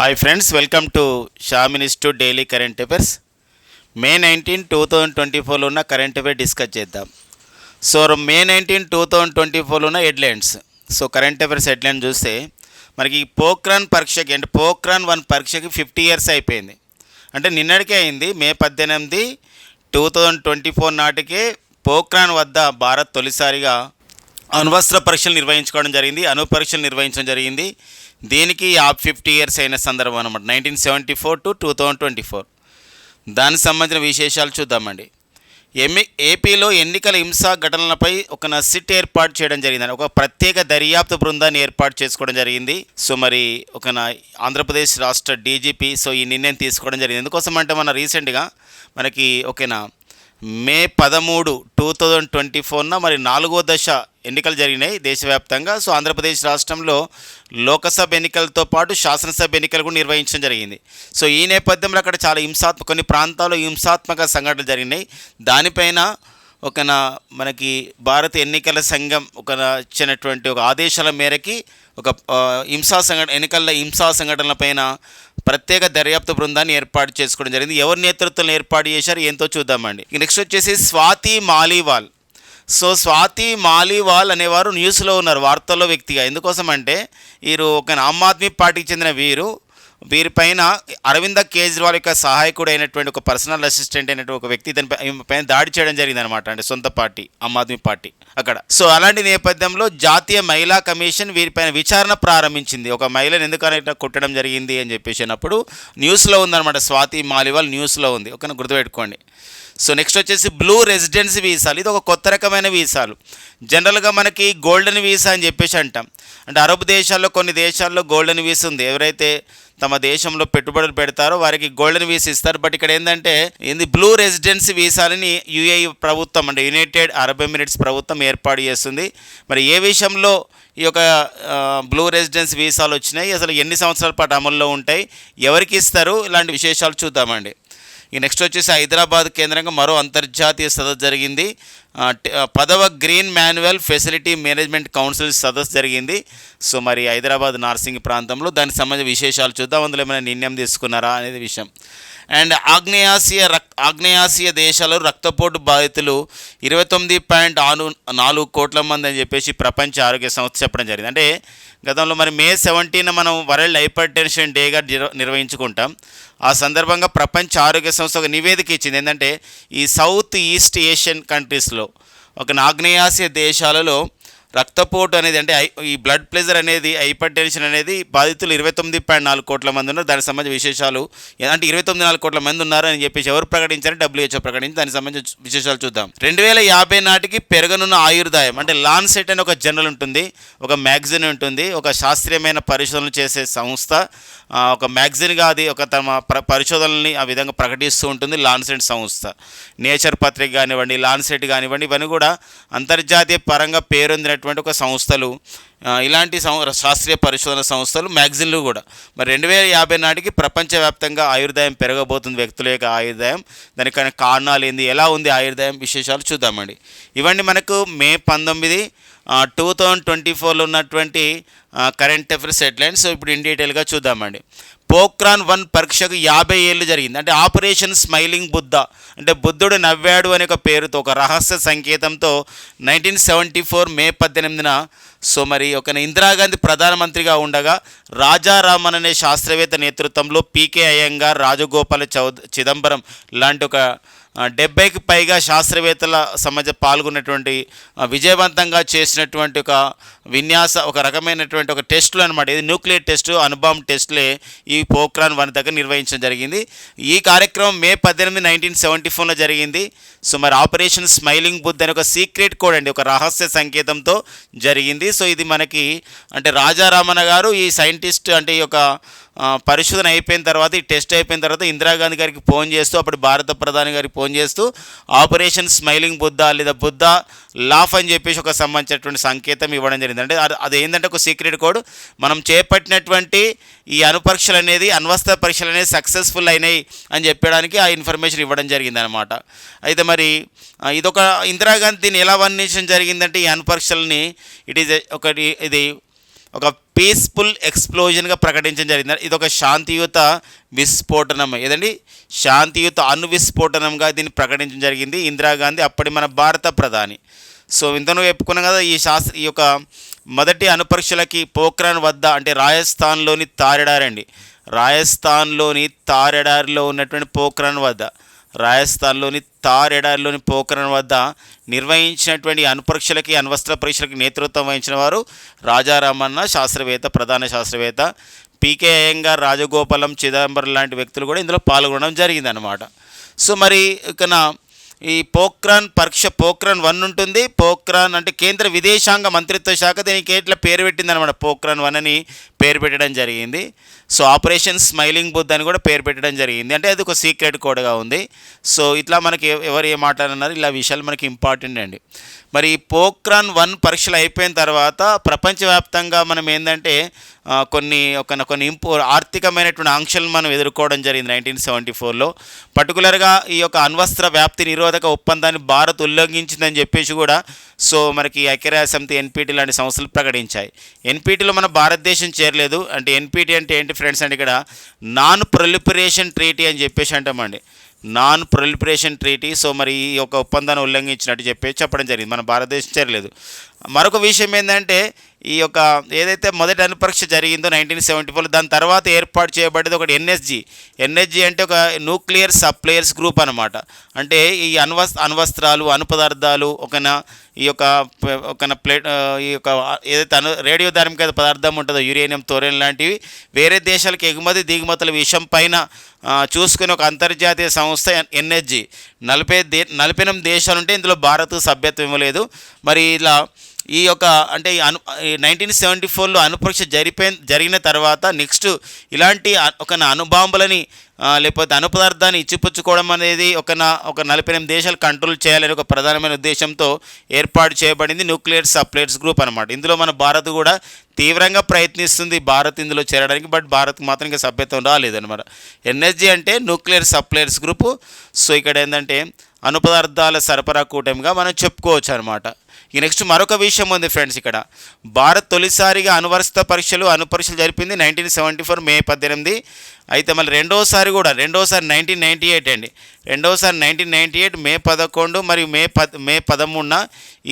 Hi friends welcome to Sham institute daily current affairs May nineteen two thousand twenty ఫోర్లో ఉన్న current affair discuss చేద్దాం. So May nineteen two thousand twenty ఫోర్లో ఉన్న headlines so current affairs headline చూస్తే మనకి ఈ పోక్రాన్ పరీక్షకి అంటే పోక్రాన్ వన్ పరీక్షకి ఫిఫ్టీ ఇయర్స్ అయిపోయింది. అంటే నిన్నటికే అయింది మే పద్దెనిమిది టూ థౌజండ్ ట్వంటీ ఫోర్ నాటికే పోక్రాన్ వద్ద భారత్ తొలిసారిగా అణువస్త్ర పరీక్షలు నిర్వహించుకోవడం జరిగింది. అణు పరీక్షలు నిర్వహించడం జరిగింది. దీనికి ఆ ఫిఫ్టీ ఇయర్స్ అయిన సందర్భం అనమాట nineteen seventy four to two thousand twenty four. దానికి సంబంధించిన విశేషాలు చూద్దామండి. ఎమ్మి ఏపీలో ఎన్నికల హింసా ఘటనలపై ఒక సిట్ ఏర్పాటు చేయడం జరిగింది ఒక ప్రత్యేక దర్యాప్తు బృందాన్ని ఏర్పాటు చేసుకోవడం జరిగింది. సో మరి ఒక ఆంధ్రప్రదేశ్ రాష్ట్ర డీజీపీ సో ఈ నిర్ణయం తీసుకోవడం జరిగింది. ఎందుకోసం అంటే మన రీసెంట్గా మనకి ఓకేనా మే పదమూడు టూ థౌజండ్ ట్వంటీ ఫోర్న మరి నాలుగో దశ ఎన్నికలు జరిగినాయి దేశవ్యాప్తంగా. సో ఆంధ్రప్రదేశ్ రాష్ట్రంలో లోకసభ ఎన్నికలతో పాటు శాసనసభ ఎన్నికలు కూడా నిర్వహించడం జరిగింది. సో ఈ నేపథ్యంలో అక్కడ చాలా హింసాత్మక కొన్ని ప్రాంతాల్లో హింసాత్మక సంఘటనలు జరిగినాయి. దానిపైన ఒక నా మనకి భారత ఎన్నికల సంఘం ఒక ఇచ్చినటువంటి ఒక ఆదేశాల మేరకి ఒక హింసా సంఘటన ఎన్నికల హింసా సంఘటనలపైన ప్రత్యేక దర్యాప్తు బృందాన్ని ఏర్పాటు చేసుకోవడం జరిగింది. ఎవరి నేతృత్వంలో ఏర్పాటు చేశారు ఏంతో చూద్దామండి. నెక్స్ట్ వచ్చేసి స్వాతి మాలీవాల్. సో స్వాతి మాలీవాల్ అనేవారు న్యూస్లో ఉన్నారు వార్తల్లో వ్యక్తిగా. ఎందుకోసం అంటే వీరు ఒక ఆమ్ ఆద్మీ పార్టీకి చెందిన వీరు వీరిపైన అరవింద కేజ్రీవాల్ యొక్క సహాయకుడు అయినటువంటి ఒక పర్సనల్ అసిస్టెంట్ అయినటువంటి ఒక వ్యక్తి దానిపై పైన దాడి చేయడం జరిగింది అనమాట అంటే సొంత పార్టీ ఆమ్ ఆద్మీ పార్టీ అక్కడ. సో అలాంటి నేపథ్యంలో జాతీయ మహిళా కమిషన్ వీరిపైన విచారణ ప్రారంభించింది. ఒక మహిళను ఎందుకనైనా కొట్టడం జరిగింది అని చెప్పేసి అన్నప్పుడు న్యూస్లో ఉందన్నమాట స్వాతి మాలివాల్ న్యూస్లో ఉంది. ఒక గుర్తుపెట్టుకోండి. సో నెక్స్ట్ వచ్చేసి బ్లూ రెసిడెన్సీ వీసాలు. ఇది ఒక కొత్త రకమైన వీసాలు. జనరల్గా మనకి గోల్డెన్ వీసా అని చెప్పేసి అంటాం. అంటే అరబ్ దేశాల్లో కొన్ని దేశాల్లో గోల్డెన్ వీసా ఉంది. ఎవరైతే తమ దేశంలో పెట్టుబడులు పెడతారో వారికి గోల్డెన్ వీసా ఇస్తారు. బట్ ఇక్కడ ఏంటంటే ఇది బ్లూ రెసిడెన్సీ వీసాలని యుఏఈ ప్రభుత్వం అంటే యునైటెడ్ అరబ్ ఎమిరేట్స్ ప్రభుత్వం ఏర్పాటు చేస్తుంది. మరి ఏ విషయంలో ఈ యొక్క బ్లూ రెసిడెన్స్ వీసాలు వచ్చినాయి అసలు ఎన్ని సంవత్సరాల పాటు అమల్లో ఉంటాయి ఎవరికి ఇస్తారు ఇలాంటి విశేషాలు చూద్దామండి. ఈ నెక్స్ట్ వచ్చేసి హైదరాబాద్ కేంద్రంగా మరో అంతర్జాతీయ సదస్సు జరిగింది. పదవ green manual facility management council సదస్సు జరిగింది. సో మరి హైదరాబాద్ నార్సింగ్ ప్రాంతంలో దానికి సంబంధించిన విశేషాలు చూద్దాం. అందులో ఏమైనా నిర్ణయం తీసుకున్నారా అనేది విషయం. అండ్ ఆగ్నేయాసియా రక్ ఆగ్నేయాసియా దేశాలు రక్తపోటు బాధితులు ఇరవై తొమ్మిది పాయింట్ ఆరు నాలుగు కోట్ల మంది అని చెప్పేసి ప్రపంచ ఆరోగ్య సంస్థ చెప్పడం జరిగింది. అంటే గతంలో మరి మే సెవెంటీన్ మనం వరల్డ్ హైపర్ టెన్షన్ డేగా నిర్వ- నిర్వహించుకుంటాం. ఆ సందర్భంగా ప్రపంచ ఆరోగ్య సంస్థ ఒక నివేదిక ఇచ్చింది. ఏంటంటే ఈ సౌత్ ఈస్ట్ ఏషియన్ కంట్రీస్లో ఒక ఆగ్నేయాసియా దేశాలలో రక్తపోటు అనేది అంటే ఐ- ఈ బ్లడ్ ప్రెషర్ అనేది హైపర్ టెన్షన్ అనేది బాధితులు ఇరవై తొమ్మిది పాయింట్ నాలుగు కోట్ల మంది ఉన్నారు. దానికి సంబంధించిన విశేషాలు అంటే ఇరవై తొమ్మిది నాలుగు కోట్ల మంది ఉన్నారు అని చెప్పేసి ఎవరు ప్రకటించారు? డబ్ల్యూహెచ్ఓ ప్రకటించి దానికి సంబంధించిన విశేషాలు చూద్దాం. రెండు వేల యాభై నాటికి పెరగనున్న ఆయుర్దాయం అంటే లాన్సెట్ అని ఒక జర్నల్ ఉంటుంది ఒక మ్యాగజైన్ ఉంటుంది ఒక శాస్త్రీయమైన పరిశోధనలు చేసే సంస్థ ఒక మ్యాగజైన్గా అది ఒక తమ ప్ర పరిశోధనల్ని ఆ విధంగా ప్రకటిస్తూ ఉంటుంది లాన్సెట్ సంస్థ. నేచర్ పత్రిక కానివ్వండి లాన్సెట్ కానివ్వండి ఇవన్నీ కూడా అంతర్జాతీయ పరంగా పేరొందినటువంటి ఒక సంస్థలు ఇలాంటి సం శాస్త్రీయ పరిశోధన సంస్థలు మ్యాగజిన్లు కూడా. మరి రెండు వేల యాభై నాటికి ప్రపంచవ్యాప్తంగా ఆయుర్దాయం పెరగబోతుంది వ్యక్తుల యొక్క ఆయుర్దాయం. దానికైనా కారణాలు ఏంది ఎలా ఉంది ఆయుర్దాయం విశేషాలు చూద్దామండి. ఇవన్నీ మనకు మే పంతొమ్మిది టూ థౌజండ్ ట్వంటీ ఫోర్లో ఉన్నటువంటి కరెంట్ అఫైర్స్ హెడ్లైన్స్. ఇప్పుడు ఇన్ డీటెయిల్గా చూద్దామండి. పోక్రాన్ వన్ పరీక్షకు యాభై ఏళ్ళు జరిగింది. అంటే ఆపరేషన్ స్మైలింగ్ బుద్ధ. అంటే బుద్ధుడు నవ్వాడు అనే ఒక పేరుతో ఒక రహస్య సంకేతంతో నైన్టీన్ సెవెంటీ ఫోర్ మే పద్దెనిమిదిన సో మరి ఒక ఇందిరాగాంధీ ప్రధానమంత్రిగా ఉండగా రాజారామన్ అనే శాస్త్రవేత్త నేతృత్వంలో పీకే అయ్యంగార్ రాజగోపాల చౌ చిదంబరం లాంటి ఒక డెబ్బైకి పైగా శాస్త్రవేత్తల సమాజ పాల్గొన్నటువంటి విజయవంతంగా చేసినటువంటి ఒక విన్యాస ఒక రకమైనటువంటి ఒక టెస్టులు అనమాట ఇది న్యూక్లియర్ టెస్ట్ అనుభవం టెస్టులే ఈ పోక్రాన్ వన్ దగ్గర నిర్వహించడం జరిగింది. ఈ కార్యక్రమం మే పద్దెనిమిది నైన్టీన్ సెవెంటీ ఫోర్లో జరిగింది. సో మరి ఆపరేషన్ స్మైలింగ్ బుద్ధ్ అనే ఒక సీక్రెట్ కోడ్ అండి ఒక రహస్య సంకేతంతో జరిగింది. సో ఇది మనకి అంటే రాజారామన్న గారు ఈ సైంటిస్ట్ అంటే ఈ యొక్క పరిశోధన అయిపోయిన తర్వాత ఈ టెస్ట్ అయిపోయిన తర్వాత ఇందిరాగాంధీ గారికి ఫోన్ చేస్తూ అప్పుడు భారత ప్రధాని గారికి ఫోన్ చేస్తూ ఆపరేషన్ స్మైలింగ్ బుద్ధ లేదా బుద్ధ లాఫ్ అని చెప్పేసి ఒక సంబంధించినటువంటి సంకేతం ఇవ్వడం జరిగింది. అంటే అది- అది ఏంటంటే ఒక సీక్రెట్ కోడ్. మనం చేపట్టినటువంటి ఈ అనుపరీక్షలు అనేది అణ్వస్త్ర పరీక్షలు అనేది సక్సెస్ఫుల్ అయినాయి అని చెప్పడానికి ఆ ఇన్ఫర్మేషన్ ఇవ్వడం జరిగింది అనమాట అయితే మరి ఇదొక ఇందిరాగాంధీ దీన్ని ఎలా వర్ణించడం జరిగిందంటే ఈ అనుపరీక్షల్ని ఇట్ ఈజ్ ఒకటి ఇది ఒక పీస్ఫుల్ ఎక్స్ప్లోజన్గా ప్రకటించడం జరిగింది. ఇది ఒక శాంతియుత విస్ఫోటనం. ఏదండి? శాంతియుత అణు విస్ఫోటనంగా దీన్ని ప్రకటించడం జరిగింది. ఇందిరాగాంధీ అప్పటి మన భారత ప్రధాని. సో ఇంతను చెప్పుకున్నాం కదా ఈ శాస్త్ర ఈ యొక్క మొదటి అనుపరీక్షలకి పోఖ్రాన్ వద్ద అంటే రాజస్థాన్లోని తారెడారండి. రాజస్థాన్లోని తారెడారిలో ఉన్నటువంటి పోఖ్రాన్ వద్ద. రాజస్థాన్లోని తార్ ఎడారిలోని పోఖరణ్ వద్ద నిర్వహించినటువంటి అణుపరీక్షలకి అణ్వస్త్ర పరీక్షలకి నేతృత్వం వహించిన వారు రాజారామన్న శాస్త్రవేత్త ప్రధాన శాస్త్రవేత్త పీకే అయ్యంగార్ రాజగోపాలం చిదంబరం లాంటి వ్యక్తులు కూడా ఇందులో పాల్గొనడం జరిగిందనమాట సో మరి ఇకన ఈ పోక్రాన్ పరీక్ష పోక్రాన్ వన్ ఉంటుంది. పోక్రాన్ అంటే కేంద్ర విదేశాంగ మంత్రిత్వ శాఖ దీనికి ఎట్లా పేరు పెట్టింది అనమాట పోక్రాన్ వన్ అని పేరు పెట్టడం జరిగింది. సో ఆపరేషన్ స్మైలింగ్ బుద్ధ్ అని కూడా పేరు పెట్టడం జరిగింది. అంటే అది ఒక సీక్రెట్ కోడ్గా ఉంది. సో ఇట్లా మనకి ఎవరు ఏ మాట్లాడన్నారు ఇలా విషయాలు మనకి ఇంపార్టెంట్ అండి. మరి ఈ వన్ పరీక్షలు అయిపోయిన తర్వాత ప్రపంచవ్యాప్తంగా మనం ఏంటంటే కొన్ని ఒక కొన్ని ఇంపో ఆర్థికమైనటువంటి ఆంక్షలను మనం ఎదుర్కోవడం జరిగింది నైన్టీన్ సెవెంటీ ఫోర్లో. పర్టికులర్గా ఈ యొక్క అణ్వస్త్ర వ్యాప్తి నిరోధక ఒప్పందాన్ని భారత్ ఉల్లంఘించిందని చెప్పేసి కూడా సో మనకి ఐక్యరాజ్య సమితి ఎన్పిటి లాంటి సంస్థలు ప్రకటించాయి. ఎన్పిటిలో మన భారతదేశం చేరలేదు. అంటే ఎన్పిటి అంటే ఏంటి ఫ్రెండ్స్ అంటే ఇక్కడ నాన్ ప్రొలిపరేషన్ ట్రీటీ అని చెప్పేసి అంటామండి. Non proliferation treaty. సో మరి ఈ యొక్క ఒప్పందాన్ని ఉల్లంఘించినట్టు చెప్పేసి చెప్పడం జరిగింది. మన భారతదేశం చేరలేదు. మరొక విషయం ఏంటంటే ఈ యొక్క ఏదైతే మొదటి అణుపరీక్ష జరిగిందో నైన్టీన్ సెవెంటీ ఫోర్లో దాని తర్వాత ఏర్పాటు చేయబడేది ఒకటి ఎన్ఎస్జి ఎన్ఎస్జి అంటే ఒక న్యూక్లియర్ సప్లయర్స్ గ్రూప్ అనమాట అంటే ఈ అణ్వస్ అణ్వస్త్రాలు అణుపదార్థాలు ఒకన ఈ యొక్క ఒక ఒకన ప్లేట్ ఈ యొక్క ఏదైతే అను రేడియో ధార్మిక పదార్థం ఉంటుందో యురేనియం తోరేన్ లాంటివి వేరే దేశాలకు ఎగుమతి దిగుమతుల విషయం పైన చూసుకుని ఒక అంతర్జాతీయ సంస్థ ఎన్ఎస్జి నలభై దే నలభై ఎనిమిది దేశాలు ఉంటే ఇందులో భారత్ సభ్యత్వం ఇవ్వలేదు. మరి ఇలా ఈ యొక్క అంటే ఈ అను నైన్టీన్ సెవెంటీ ఫోర్లో అనుపరీక్ష జరిపోయిన జరిగిన తర్వాత నెక్స్ట్ ఇలాంటి ఒక అణుబాంబులని లేకపోతే అణు పదార్థాన్ని ఇచ్చిపుచ్చుకోవడం అనేది ఒక నా ఒక నలభై ఎనిమిది దేశాలు కంట్రోల్ చేయాలని ఒక ప్రధానమైన ఉద్దేశంతో ఏర్పాటు చేయబడింది న్యూక్లియర్ సప్లైర్స్ గ్రూప్ అనమాట ఇందులో మన భారత్ కూడా తీవ్రంగా ప్రయత్నిస్తుంది భారత్ ఇందులో చేరడానికి బట్ భారత్కి మాత్రం ఇంకా సభ్యత్వం రాలేదన్నమాట. ఎన్ఎస్జి అంటే న్యూక్లియర్ సప్లైర్స్ గ్రూపు సో ఇక్కడ ఏంటంటే అనుపదార్థాల సరఫరా కూటమిగా మనం చెప్పుకోవచ్చు అనమాట ఇక నెక్స్ట్ మరొక విషయం ఉంది ఫ్రెండ్స్ ఇక్కడ. భారత్ తొలిసారిగా అనువర్సిత పరీక్షలు అనుపరీక్షలు జరిపింది నైన్టీన్ సెవెంటీ ఫోర్ మే పద్దెనిమిది. అయితే మళ్ళీ రెండోసారి కూడా రెండోసారి నైన్టీన్ నైంటీ ఎయిట్ అండి. రెండోసారి నైన్టీన్ నైంటీ ఎయిట్ మే పదకొండు మరియు మే పద్ మే పదమూడున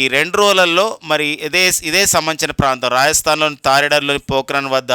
ఈ రెండు రోజులలో మరి ఇదే ఇదే సంబంధించిన ప్రాంతం రాజస్థాన్లోని తారేడర్లోని పోఖ్రాన్ వద్ద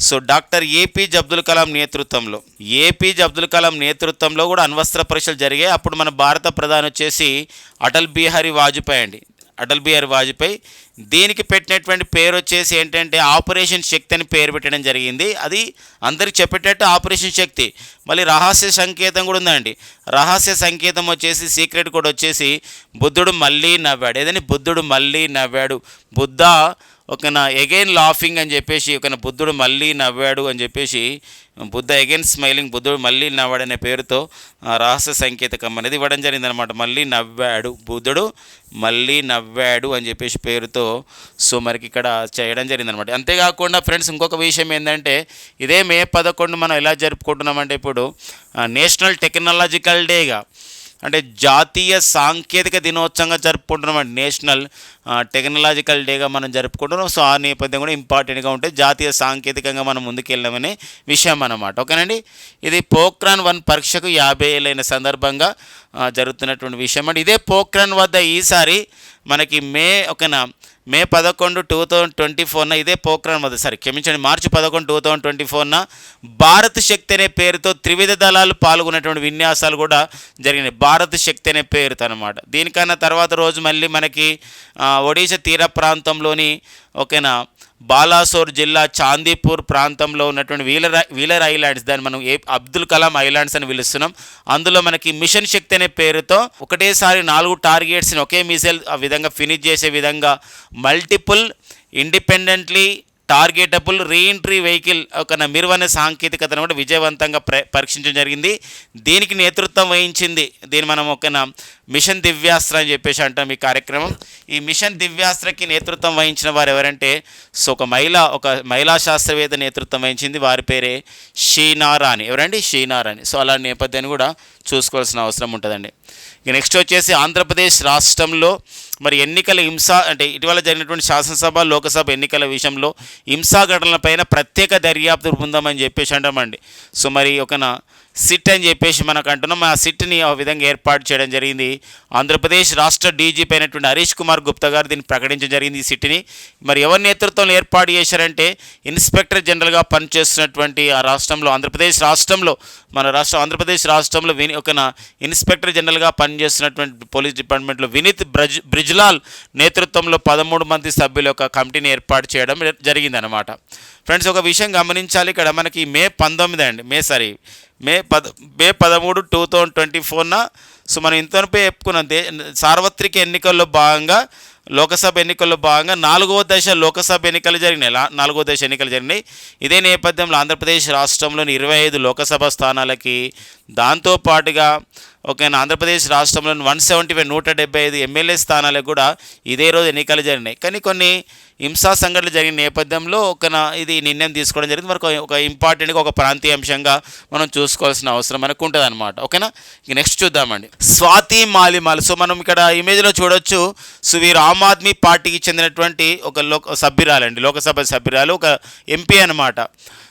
so doctor APJ Abdul Kalam నేతృత్వంలో ఏపీజే అబ్దుల్ కలాం నేతృత్వంలో కూడా అణ్వస్త్ర పరీక్షలు జరిగాయి. అప్పుడు మన భారత ప్రధాని వచ్చేసి అటల్ బిహారీ వాజ్పేయి అండి. అటల్ బిహారీ వాజ్పేయి దీనికి పెట్టినటువంటి పేరు వచ్చేసి ఏంటంటే ఆపరేషన్ శక్తి అని పేరు పెట్టడం జరిగింది. అది అందరికి చెప్పేటట్టు ఆపరేషన్ శక్తి. మళ్ళీ రహస్య సంకేతం కూడా ఉందండి. రహస్య సంకేతం వచ్చేసి సీక్రెట్ కూడా వచ్చేసి బుద్ధుడు మళ్ళీ నవ్వాడు. ఏదని? బుద్ధుడు మళ్ళీ నవ్వాడు. బుద్ధ ఒక ఎగైన్ లాఫింగ్ అని చెప్పేసి ఒక బుద్ధుడు మళ్ళీ నవ్వాడు అని చెప్పేసి బుద్ధ అగైన్ స్మైలింగ్ బుద్ధుడు మళ్ళీ నవ్వాడనే అనే పేరుతో రహస్య సంకేతకం అనేది ఇవ్వడం జరిగింది అనమాట మళ్ళీ నవ్వాడు బుద్ధుడు మళ్ళీ నవ్వాడు అని చెప్పేసి పేరుతో సో మనకి ఇక్కడ చేయడం జరిగింది అనమాట అంతేకాకుండా ఫ్రెండ్స్ ఇంకొక విషయం ఏంటంటే ఇదే మే పదకొండు మనం ఎలా జరుపుకుంటున్నామంటే ఇప్పుడు నేషనల్ టెక్నాలజికల్ డేగా అంటే జాతీయ సాంకేతిక దినోత్సవంగా జరుపుకుంటున్నాం నేషనల్ టెక్నాలజికల్ డేగా మనం జరుపుకుంటున్నాం. సో ఆ నేపథ్యం కూడా ఇంపార్టెంట్గా ఉంటే జాతీయ సాంకేతికంగా మనం ముందుకెళ్ళామనే విషయం అన్నమాట. ఓకేనండి? ఇది పోక్రాన్ వన్ పరీక్షకు యాభై ఏళ్ళైన సందర్భంగా జరుగుతున్నటువంటి విషయం. అండి ఇదే పోక్రాన్ వద్ద ఈసారి మనకి మే ఒకన మే పదకొండు టూ థౌజండ్ ట్వంటీ ఫోర్న ఇదే పోక్రాన్ వద్ద సారీ క్షమించండి మార్చి పదకొండు టూ థౌజండ్ ట్వంటీ ఫోర్న భారత్ శక్తి అనే పేరుతో త్రివిధ దళాలు పాల్గొన్నటువంటి విన్యాసాలు కూడా జరిగినాయి. భారత్ శక్తి అనే పేరుతో అనమాట దీనికన్నా తర్వాత రోజు మళ్ళీ మనకి ఒడిశా తీర ప్రాంతంలోని ఓకేనా బాలాసోర్ జిల్లా చాందీపూర్ ప్రాంతంలో ఉన్నటువంటి వీలర్ వీలర్ ఐలాండ్స్ దాన్ని మనం ఏ అబ్దుల్ కలాం ఐలాండ్స్ అని పిలుస్తున్నాం. అందులో మనకి మిషన్ శక్తి అనే పేరుతో ఒకటేసారి నాలుగు టార్గెట్స్ని ఒకే మిసైల్ ఆ విధంగా ఫినిష్ చేసే విధంగా multiple independently targetable reentry vehicle ఒక మెరువైన సాంకేతికతను కూడా విజయవంతంగా ప్ర పరీక్షించడం జరిగింది. దీనికి నేతృత్వం వహించింది దీన్ని మనం ఒక మిషన్ దివ్యాస్త్ర అని చెప్పేసి అంటాం ఈ కార్యక్రమం. ఈ మిషన్ దివ్యాస్త్రకి నేతృత్వం వహించిన వారు ఎవరంటే సో ఒక మహిళ ఒక మహిళా శాస్త్రవేత్త నేతృత్వం వహించింది. వారి పేరే షీనారాణి. ఎవరండి? షీనారాణి. సో అలా నేపథ్యాన్ని కూడా చూసుకోవాల్సిన అవసరం ఉంటుందండి. ఇక నెక్స్ట్ వచ్చేసి ఆంధ్రప్రదేశ్ రాష్ట్రంలో మరి ఎన్నికల హింస అంటే ఇటీవల జరిగినటువంటి శాసనసభ లోకసభ ఎన్నికల విషయంలో హింసా ఘటనలపైన ప్రత్యేక దర్యాప్తు బృందం చెప్పేసి అంటామండి. సో మరి ఒక సిట్ అని చెప్పేసి మనకు అంటున్నాం ఆ సిట్ని ఆ విధంగా ఏర్పాటు చేయడం జరిగింది. ఆంధ్రప్రదేశ్ రాష్ట్ర డీజీపీ అయినటువంటి హరీష్ కుమార్ గుప్తా గారు దీన్ని ప్రకటించడం జరిగింది ఈ సిట్ని. మరి ఎవరి నేతృత్వంలో ఏర్పాటు చేశారంటే ఇన్స్పెక్టర్ జనరల్గా పనిచేస్తున్నటువంటి ఆ రాష్ట్రంలో ఆంధ్రప్రదేశ్ రాష్ట్రంలో మన రాష్ట్ర ఆంధ్రప్రదేశ్ రాష్ట్రంలో విని ఒక ఇన్స్పెక్టర్ జనరల్గా పనిచేస్తున్నటువంటి పోలీస్ డిపార్ట్మెంట్లో వినీత్ బ్రజ్ బ్రిజ్లాల్ నేతృత్వంలో పదమూడు మంది సభ్యుల యొక్క కమిటీని ఏర్పాటు చేయడం జరిగిందనమాట ఫ్రెండ్స్ ఒక విషయం గమనించాలి. ఇక్కడ మనకి మే పంతొమ్మిది అండి. మే సారీ మే పద మే పదమూడు టూ థౌజండ్ ట్వంటీ ఫోర్న సో మనం ఇంతవరపై చెప్పుకున్నాం. దే సార్వత్రిక ఎన్నికల్లో భాగంగా లోకసభ ఎన్నికల్లో భాగంగా నాలుగవ దశ లోకసభ ఎన్నికలు జరిగినాయి. నాలుగో నాలుగవ దశ ఎన్నికలు జరిగినాయి. ఇదే నేపథ్యంలో ఆంధ్రప్రదేశ్ రాష్ట్రంలోని ఇరవై ఐదు లోకసభ స్థానాలకి దాంతోపాటుగా ఓకేనా? ఆంధ్రప్రదేశ్ రాష్ట్రంలోని వన్ సెవెంటీ ఫైవ్ నూట డెబ్బై ఐదు ఎమ్మెల్యే స్థానాలకు కూడా ఇదే రోజు ఎన్నికలు జరిగినాయి. కానీ కొన్ని హింసా సంఘటనలు జరిగిన నేపథ్యంలో ఒక ఇది నిర్ణయం తీసుకోవడం జరిగింది. మనకు ఒక ఇంపార్టెంట్గా ఒక ప్రాంతీయ అంశంగా మనం చూసుకోవాల్సిన అవసరం మనకు ఉంటుంది అనమాట ఓకేనా? ఇక నెక్స్ట్ చూద్దామండి. స్వాతి మాలిమాల్. సో మనం ఇక్కడ ఇమేజ్లో చూడొచ్చు సో వీరు ఆమ్ ఆద్మీ పార్టీకి చెందినటువంటి ఒక లోక సభ్యురాలండి. లోకసభ సభ్యురాలు ఒక ఎంపీ అనమాట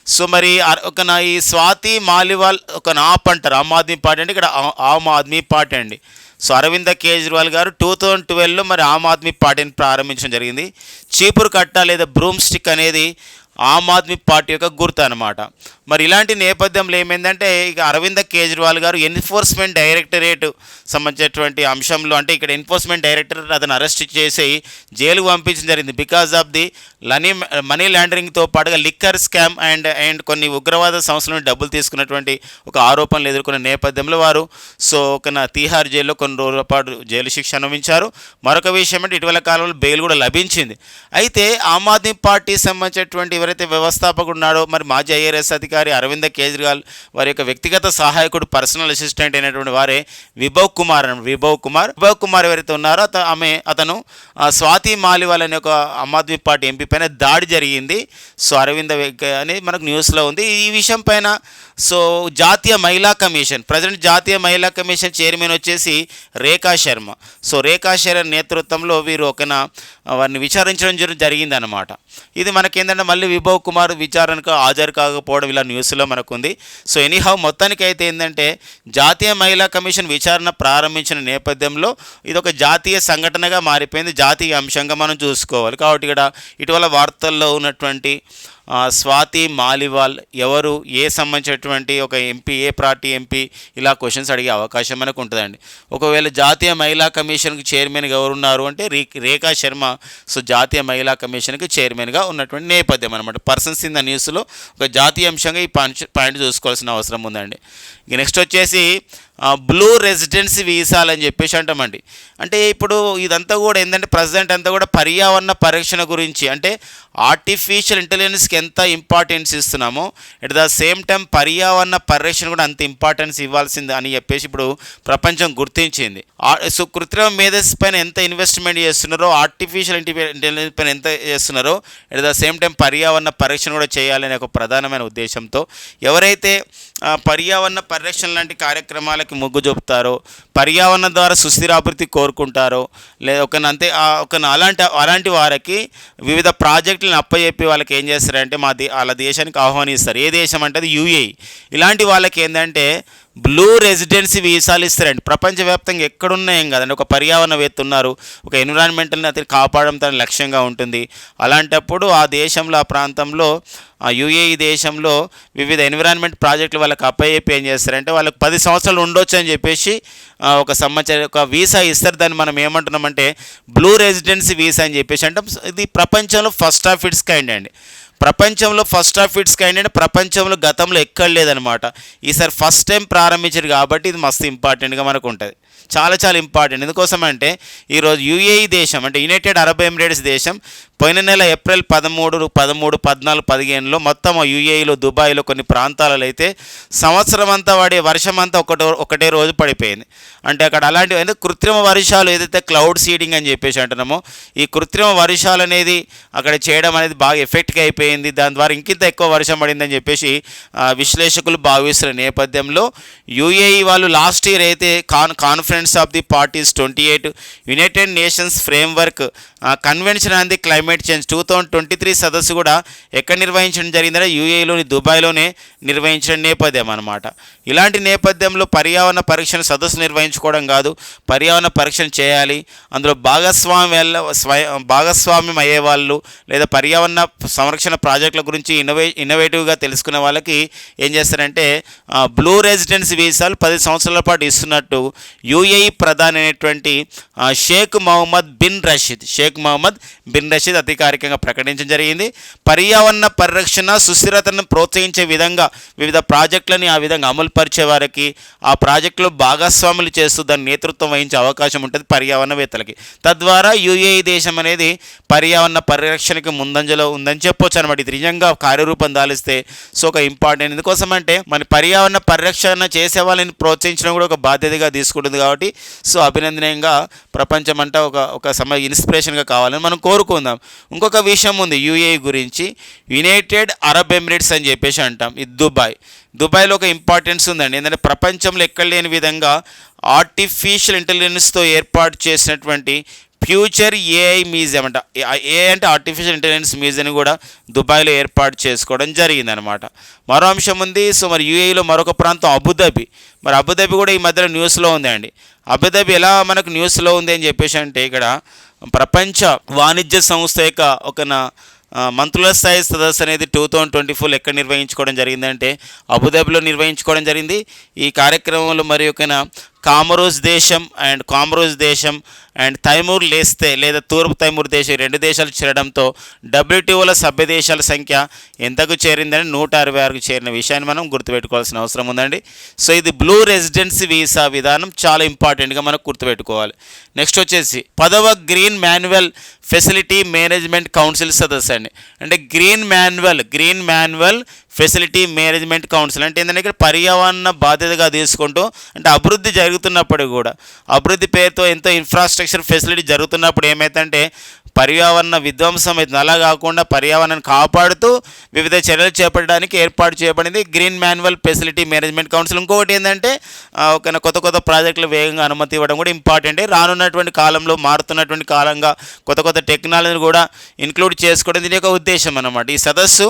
సో మరి ఒక నా ఈ స్వాతి మాలివాల్ ఒక నాప్ అంటారు ఆమ్ ఆద్మీ పార్టీ అంటే ఇక్కడ ఆ- ఆమ్ ఆద్మీ పార్టీ అండి. సో అరవింద కేజ్రీవాల్ గారు టూ థౌజండ్ ట్వెల్వ్లో మరి ఆమ్ ఆద్మీ పార్టీని ప్రారంభించడం జరిగింది. చీపురు కట్ట లేదా బ్రూమ్ స్టిక్ అనేది ఆమ్ ఆద్మీ పార్టీ యొక్క గుర్తు అనమాట మరి ఇలాంటి నేపథ్యంలో ఏమైందంటే ఇక అరవింద కేజ్రీవాల్ గారు ఎన్ఫోర్స్మెంట్ డైరెక్టరేట్ సంబంధించినటువంటి అంశంలో అంటే ఇక్కడ ఎన్ఫోర్స్మెంట్ డైరెక్టరేట్ అతను అరెస్ట్ చేసి జైలుకు పంపించడం జరిగింది. Because of the money money లాండరింగ్తో పాటుగా లిక్కర్ స్కామ్ అండ్ అండ్ కొన్ని ఉగ్రవాద సంస్థల నుండి డబ్బులు తీసుకున్నటువంటి ఒక ఆరోపణలు ఎదుర్కొన్న నేపథ్యంలో వారు సో ఒక తీహార్ జైల్లో కొన్ని రోజుల పాటు జైలు శిక్ష అనుభవించారు. మరొక విషయం అంటే ఇటీవల కాలంలో బెయిల్ కూడా లభించింది. అయితే ఆమ్ ఆద్మీ పార్టీ సంబంధించినటువంటి ఎవరైతే వ్యవస్థాపకుడు ఉన్నాడో మరి మాజీ ఐఆర్ఎస్ అధికారి అరవింద కేజ్రీవాల్ వారి యొక్క వ్యక్తిగత సహాయకుడు పర్సనల్ అసిస్టెంట్ అయినటువంటి వారే విభవ్ కుమార్ అని విభవ్ కుమార్. విభవ్ కుమార్ ఎవరైతే ఉన్నారో అత ఆమె అతను స్వాతి మాలివాల్ అనే ఒక ఆమ్ ఆద్మీ పార్టీ ఎంపీ పైన దాడి జరిగింది. సో అరవింద అని మనకు న్యూస్లో ఉంది. ఈ విషయం పైన సో జాతీయ మహిళా కమిషన్ ప్రజెంట్ జాతీయ మహిళా కమిషన్ చైర్మన్ వచ్చేసి రేఖా శర్మ. సో రేఖా శర్మ నేతృత్వంలో వీరు ఒకన వారిని విచారించడం జరిగింది జరిగిందన్నమాట. ఇది మనకేంటంటే మళ్ళీ విభవ్ కుమార్ విచారణకు హాజరు కాకపోవడం ఇలా న్యూస్లో మనకుంది. సో ఎనీహౌ మొత్తానికి అయితే ఏంటంటే జాతీయ మహిళా కమిషన్ విచారణ ప్రారంభించిన నేపథ్యంలో ఇది ఒక జాతీయ సంఘటనగా మారిపోయింది. జాతీయ అంశంగా మనం చూసుకోవాలి. కాబట్టి ఇక్కడ ఇటీవల వార్తల్లో ఉన్నటువంటి స్వాతి మాలివాల్ ఎవరు ఏ సంబంధించినటువంటి ఒక ఎంపీ ఏ పార్టీ ఎంపీ ఇలా క్వశ్చన్స్ అడిగే అవకాశం మనకు ఉంటుందండి. ఒకవేళ జాతీయ మహిళా కమిషన్కి చైర్మన్గా ఎవరున్నారు అంటే రీ రేఖా శర్మ. సో జాతీయ మహిళా కమిషన్కి చైర్మన్గా ఉన్నటువంటి నేపథ్యం అనమాట పర్సన్స్ ఇన్ ద న్యూస్లో ఒక జాతీయ అంశంగా ఈ పాయింట్ పాయింట్ చూసుకోవాల్సిన అవసరం ఉందండి. ఇక నెక్స్ట్ వచ్చేసి బ్లూ రెసిడెన్సీ వీసాలు అని చెప్పేసి అంటామండి. అంటే ఇప్పుడు ఇదంతా కూడా ఏంటంటే ప్రజెంట్ అంతా కూడా పర్యావరణ పరిరక్షణ గురించి అంటే ఆర్టిఫిషియల్ ఇంటెలిజెన్స్కి ఎంత ఇంపార్టెన్స్ ఇస్తున్నామో ఎట్ ద సేమ్ టైం పర్యావరణ పరిరక్షణ కూడా అంత ఇంపార్టెన్స్ ఇవ్వాల్సింది అని చెప్పేసి ఇప్పుడు ప్రపంచం గుర్తించింది. సో కృత్రిమ మేధస్సు పైన ఎంత ఇన్వెస్ట్మెంట్ చేస్తున్నారో ఆర్టిఫిషియల్ ఇంటెలిజెన్స్ పైన ఎంత చేస్తున్నారో ఎట్ ద సేమ్ టైం పర్యావరణ పరిరక్షణ కూడా చేయాలనే ఒక ప్రధానమైన ఉద్దేశంతో ఎవరైతే పర్యావరణ పరిరక్షణ లాంటి కార్యక్రమాలకి మొగ్గు చూపుతారో పర్యావరణ ద్వారా సుస్థిర అభివృద్ధి కోరుకుంటారో లేదా ఒక అంతే ఒక అలాంటి అలాంటి వారికి వివిధ ప్రాజెక్టులను అప్పచెప్పి వాళ్ళకి ఏం చేస్తారంటే మా దే వాళ్ళ దేశానికి ఆహ్వానిస్తారు. ఏ దేశం అంటే అది యూఏఈ ఇలాంటి వాళ్ళకి ఏంటంటే బ్లూ రెసిడెన్సీ వీసాలు ఇస్తారండి. ప్రపంచవ్యాప్తంగా ఎక్కడున్నాయం కదండి. ఒక పర్యావరణవేత్త ఉన్నారు. ఒక ఎన్విరాన్మెంటల్ని అతను కాపాడడం తన లక్ష్యంగా ఉంటుంది. అలాంటప్పుడు ఆ దేశంలో ఆ ప్రాంతంలో ఆ యుఏఈ దేశంలో వివిధ ఎన్విరాన్మెంట్ ప్రాజెక్టులు వాళ్ళకి అప్పయ్యేపి ఏం చేస్తారంటే వాళ్ళకి పది సంవత్సరాలు ఉండొచ్చు అని చెప్పేసి ఒక సంవత్సరం ఒక వీసా ఇస్తారు. దాన్ని మనం ఏమంటున్నామంటే బ్లూ రెసిడెన్సీ వీసా అని చెప్పేసి అంటే. ఇది ప్రపంచంలో ఫస్ట్ ఆఫ్ ఇట్స్ కైండ్ అండి. ప్రపంచంలో ఫస్ట్ ఆఫ్ ఇట్స్ కైండ్ అంటే ప్రపంచంలో గతంలో ఎక్కడ లేదనమాట ఈసారి ఫస్ట్ టైం ప్రారంభించారు కాబట్టి ఇది మస్తు ఇంపార్టెంట్గా మనకు ఉంటుంది. చాలా చాలా ఇంపార్టెంట్ ఎందుకోసం అంటే ఈరోజు యుఏఈ దేశం అంటే యునైటెడ్ అరబ్ ఎమిరేట్స్ దేశం పోయిన నెల ఏప్రిల్ పదమూడు పదమూడు పద్నాలుగు పదిహేనులో మొత్తం యుఏఈలో దుబాయ్లో కొన్ని ప్రాంతాలలో అయితే సంవత్సరం అంతా పడే వర్షం అంతా ఒకటో ఒకటే రోజు పడిపోయింది. అంటే అక్కడ అలాంటివి అంటే కృత్రిమ వర్షాలు ఏదైతే క్లౌడ్ సీడింగ్ అని చెప్పేసి అంటున్నామో ఈ కృత్రిమ వర్షాలు అనేది అక్కడ చేయడం అనేది బాగా ఎఫెక్ట్గా అయిపోయింది. దాని ద్వారా ఇంకింత ఎక్కువ వర్షం పడిందని చెప్పేసి విశ్లేషకులు భావిస్తున్న నేపథ్యంలో యూఏఈ వాళ్ళు లాస్ట్ ఇయర్ అయితే కాన్ conference conference of the parties twenty eight United Nations framework convention on the climate change two thousand twenty three సదస్సు కూడా ఎక్కడ నిర్వహించడం జరిగిందంటే యూఏలోని దుబాయ్లోనే నిర్వహించిన నేపథ్యం అనమాట ఇలాంటి నేపథ్యంలో పర్యావరణ పరీక్షణ సదస్సు నిర్వహించుకోవడం కాదు పర్యావరణ పరీక్షణ చేయాలి. అందులో భాగస్వామ్య స్వయం భాగస్వామ్యం అయ్యే వాళ్ళు లేదా పర్యావరణ సంరక్షణ ప్రాజెక్టుల గురించి ఇన్నోవే ఇన్నోవేటివ్గా తెలుసుకునే వాళ్ళకి ఏం చేస్తారంటే బ్లూ రెసిడెన్స్ వీసాలు పది సంవత్సరాల పాటు ఇస్తున్నట్టు యుఏఈ ప్రధాని అయినటువంటి Sheikh Mohammed bin Rashid. Sheikh Mohammed bin Rashid అధికారికంగా ప్రకటించడం జరిగింది. పర్యావరణ పరిరక్షణ సుస్థిరతను ప్రోత్సహించే విధంగా వివిధ ప్రాజెక్టులని ఆ విధంగా అమలు పరిచే వారికి ఆ ప్రాజెక్టులో భాగస్వాములు చేస్తూ దాని నేతృత్వం వహించే అవకాశం ఉంటుంది పర్యావరణవేత్తలకి. తద్వారా యుఏఈ దేశం అనేది పర్యావరణ పరిరక్షణకి ముందంజలో ఉందని చెప్పొచ్చు అనమాట. ఇది నిజంగా కార్యరూపం దాలిస్తే సో ఒక ఇంపార్టెంట్. ఎందుకోసం అంటే మన పర్యావరణ పరిరక్షణ చేసే వాళ్ళని ప్రోత్సహించడం కూడా ఒక బాధ్యతగా తీసుకుంటుంది కాబట్టి సో అభినందనీయంగా ప్రపంచం అంతా ఒక ఒక సమ ఇన్స్పిరేషన్గా కావాలని మనం కోరుకుందాం. ఇంకొక విషయం ఉంది యూఏఈ గురించి. యునైటెడ్ అరబ్ ఎమిరేట్స్ అని చెప్పేసి అంటాం. ఇది దుబాయ్. దుబాయ్లో ఒక ఇంపార్టెన్స్ ఉందండి. ఏంటంటే ప్రపంచంలో ఎక్కడ లేని విధంగా ఆర్టిఫిషియల్ ఇంటెలిజెన్స్తో ఏర్పాటు చేసినటువంటి ఫ్యూచర్ ఏఐ మ్యూజియం అంట. ఏ అంటే ఆర్టిఫిషియల్ ఇంటెలిజెన్స్ మ్యూజియం కూడా దుబాయ్లో ఏర్పాటు చేసుకోవడం జరిగిందనమాట మరో అంశం ఉంది సో మరి యూఏఈలో మరొక ప్రాంతం అబుదాబి. మరి అబుదాబి కూడా ఈ మధ్యలో న్యూస్లో ఉందండి. అబుదాబి ఎలా మనకు న్యూస్లో ఉంది అని చెప్పేసి అంటే ఇక్కడ ప్రపంచ వాణిజ్య సంస్థ యొక్క ఒక నా మంత్రుల స్థాయి సదస్సు అనేది టూ థౌజండ్ ట్వంటీ ఫోర్ ఎక్కడ నిర్వహించుకోవడం జరిగిందంటే అబుదాబిలో నిర్వహించుకోవడం జరిగింది. ఈ కార్యక్రమంలో మరి ఒక కామరోజ్ దేశం అండ్ కామరోజ్ దేశం అండ్ తైమూర్ లేస్తే లేదా తూర్పు తైమూర్ దేశం రెండు దేశాలు చేరడంతో డబ్ల్యూటీఓల సభ్య దేశాల సంఖ్య ఎంతకు చేరిందని నూట అరవై ఆరుకు చేరిన విషయాన్ని మనం గుర్తుపెట్టుకోవాల్సిన అవసరం ఉందండి. సో ఇది బ్లూ రెసిడెన్సీ వీసా విధానం చాలా ఇంపార్టెంట్గా మనం గుర్తుపెట్టుకోవాలి. నెక్స్ట్ వచ్చేసి పదవ green manual facility management council సదస్సు అండి. అంటే green manual green manual facility management council అంటే ఏంటంటే ఇక్కడ పర్యావరణ బాధ్యతగా తీసుకుంటూ అంటే అభివృద్ధి జరుగుతున్నప్పుడు కూడా అభివృద్ధి పేరుతో ఎంతో ఇన్ఫ్రాస్ట్రక్చర్ ఫెసిలిటీ జరుగుతున్నప్పుడు ఏమైందంటే పర్యావరణ విధ్వంసం అవుతుంది. అలా కాకుండా పర్యావరణాన్ని కాపాడుతూ వివిధ చర్యలు చేపట్టడానికి ఏర్పాటు చేయబడింది. Green manual facility management council ఇంకొకటి ఏంటంటే ఒక కొత్త కొత్త ప్రాజెక్టులు వేగంగా అనుమతి ఇవ్వడం కూడా ఇంపార్టెంట్ రానున్నటువంటి కాలంలో మారుతున్నటువంటి కాలంగా కొత్త కొత్త టెక్నాలజీని కూడా ఇంక్లూడ్ చేసుకోవడం దీని యొక్క ఉద్దేశం అనమాట ఈ సదస్సు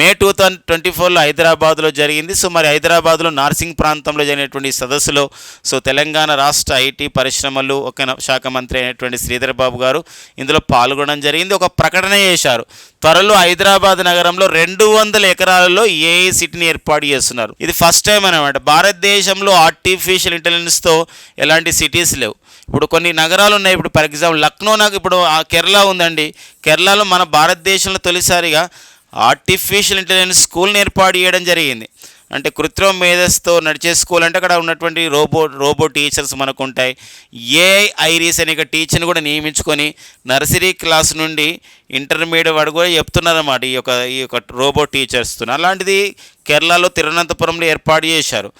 మే టూ థౌజండ్ ట్వంటీ ఫోర్లో హైదరాబాద్లో జరిగింది. సో మరి హైదరాబాద్లో నార్సింగ్ ప్రాంతంలో జరిగినటువంటి సదస్సులో సో తెలంగాణ రాష్ట్ర ఐటీ పరిశ్రమలు ఒక శాఖ మంత్రి అయినటువంటి శ్రీధర్ బాబు గారు ఇందులో పాల్గొనడం జరిగింది. ఒక ప్రకటన చేశారు. త్వరలో హైదరాబాద్ నగరంలో రెండు వందల ఎకరాలలో ఏఐ సిటీని ఏర్పాటు చేస్తున్నారు. ఇది ఫస్ట్ టైం అనమాట భారతదేశంలో ఆర్టిఫిషియల్ ఇంటెలిజెన్స్తో ఎలాంటి సిటీస్ లేవు. ఇప్పుడు కొన్ని నగరాలు ఉన్నాయి. ఇప్పుడు ఫర్ ఎగ్జాంపుల్ లక్నో నాకు ఇప్పుడు ఆ కేరళ ఉందండి. కేరళలో మన భారతదేశంలో తొలిసారిగా ఆర్టిఫిషియల్ ఇంటెలిజెన్స్ స్కూల్ని ఏర్పాటు చేయడం జరిగింది. అంటే కృత్రిమ మేధస్తో నడిచే స్కూల్ అంటే అక్కడ ఉన్నటువంటి రోబో రోబో టీచర్స్ మనకు ఉంటాయి ఏఐ ఐరీస్ అనే టీచర్ని కూడా నియమించుకొని నర్సరీ క్లాస్ నుండి ఇంటర్మీడియట్ వాడు కూడా చెప్తున్నారన్నమాట ఈ యొక్క ఈ యొక్క రోబో టీచర్స్తో. అలాంటిది కేరళలో తిరువనంతపురంలో ఏర్పాటు చేశారు.